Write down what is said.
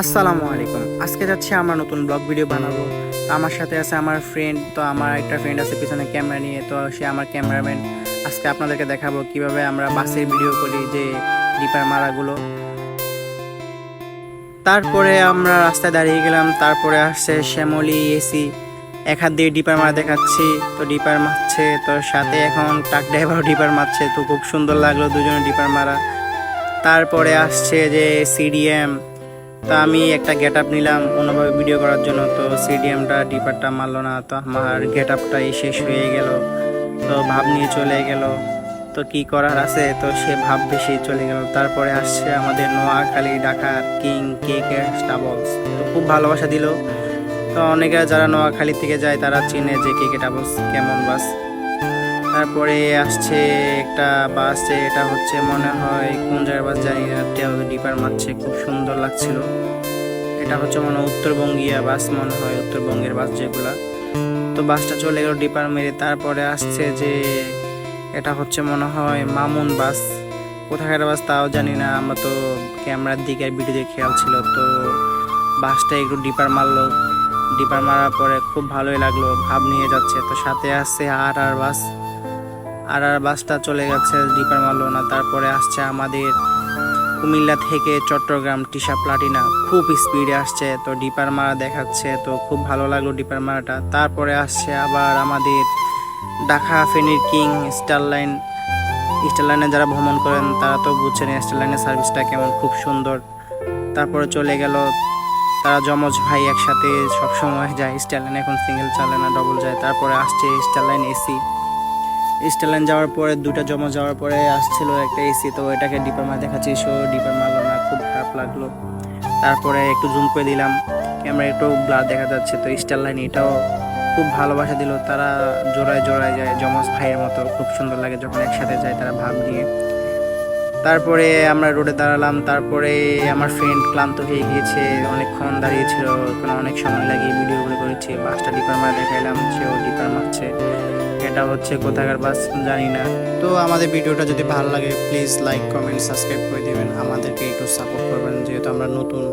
আসসালামু আলাইকুম। আজকে যাচ্ছি আমরা নতুন ব্লগ ভিডিও বানাবো। আমার সাথে আছে আমার ফ্রেন্ড তো আমার একটা ফ্রেন্ড আছে পিছনে ক্যামেরা নিয়ে, তো সে আমার ক্যামেরাম্যান আজকে আপনাদেরকে দেখাবো কীভাবে আমরা বাসের ভিডিও করি, যে ডিপার মারাগুলো। তারপরে আমরা রাস্তায় দাঁড়িয়ে গেলাম, তারপরে আসছে শ্যামলি এসি এক হাত দিয়ে ডিপার মারা দেখাচ্ছি, তো ডিপার মারছে, তো সাথে এখন ট্রাক ড্রাইভারও ডিপার মারছে, তো খুব সুন্দর লাগল দুজনে ডিপার মারা। তারপরে আসছে যে সিডিএম তো আমি একটা গেট আপ নিলাম অন্যভাবে ভিডিও করার জন্য, তো সিডিএমটা ডিপারটা মারলো না, তো আমার গেট আপটাই শেষ হয়ে গেল। তো ভাব নিয়ে চলে গেল। তো কি করার আছে? তো সে ভাব বেশি চলে গেল। তারপরে আসছে আমাদের নোয়াখালী ঢাকার কিং কে কে তো খুব ভালোবাসা দিল। তো অনেকে যারা নোয়াখালী থেকে যায় তারা চিনে যে কে কে ডাবলস কেমন বাস। তারপরে আসছে একটা বাস এটা হচ্ছে মনে হয় কোন জায়গার বাস জানি না ডিপার মারছে, খুব সুন্দর লাগছিল। এটা হচ্ছে মনে হয় উত্তরবঙ্গীয় বাস মনে হয় উত্তরবঙ্গের বাস যেগুলা। তো বাসটা চলে গেল ডিপার মেরে, তারপরে আসছে যে এটা হচ্ছে মনে হয় মামুন বাস কোথাকার বাস তাও জানি না, আমরা তো ক্যামেরার দিকে ভিডিও খেয়াল ছিল, তো বাসটা একটু ডিপার মারলো। ডিপার মারার পরে খুব ভালোই লাগল, ভাব নিয়ে যাচ্ছে। তো সাথে আসছে আর আর বাস আর আর বাসটা চলে গেছে ডিপার মারলো না তারপরে আসছে আমাদের কুমিল্লা থেকে চট্টগ্রাম টিসা প্লাটিনা। খুব স্পিডে আসছে, তো ডিপার মারা দেখাচ্ছে, তো খুব ভালো লাগল ডিপার মারাটা তারপরে আসছে আবার আমাদের ঢাকা ফেনীর কিং স্টার লাইন স্টার লাইনে যারা ভ্রমণ করেন, তারা তো বুঝছেন স্টার লাইনের সার্ভিসটা কেমন, খুব সুন্দর। তারপরে চলে গেল, তারা যমজ ভাই একসাথে সবসময় যায় স্টার লাইন এখন সিঙ্গেল চালে না ডবল যায়। তারপরে আসছে star line AC. Star line যাওয়ার পরে দুটা জমা যাওয়ার পরে আসছিল একটা এসি তো এটাকে ডিপার মার দেখাচ্ছি। সো ডিপার মারলো না, খুব খারাপ লাগল। তারপরে একটু জুম করে দিলাম। ক্যামেরা একটু ব্লার দেখা যাচ্ছে, তো স্টার লাইন এটাও খুব ভালোবাসা দিল। তারা জোড়ায় জোড়ায় যায় জমজ ভাইয়ের মতো। খুব সুন্দর লাগে যখন একসাথে যায় তারা ভাব নিয়ে। তারপরে আমরা রোডে দাঁড়ালাম, তারপরে আমার ফ্রেন্ড ক্লান্ত হয়ে গিয়েছে, অনেকক্ষণ দাঁড়িয়েছিল, ওখানে অনেক সময় লাগিয়ে ভিডিওগুলো করেছি বাসটা ডিপার মারা দেখাইলাম, সেও ডিপার মারছে। এটা হচ্ছে কোথাকার বাস জানি না। তো আমাদের ভিডিওটা যদি ভালো লাগে প্লিজ লাইক কমেন্ট সাবস্ক্রাইব করে দেবেন। আমাদেরকে একটু সাপোর্ট করবেন, যেহেতু আমরা নতুন।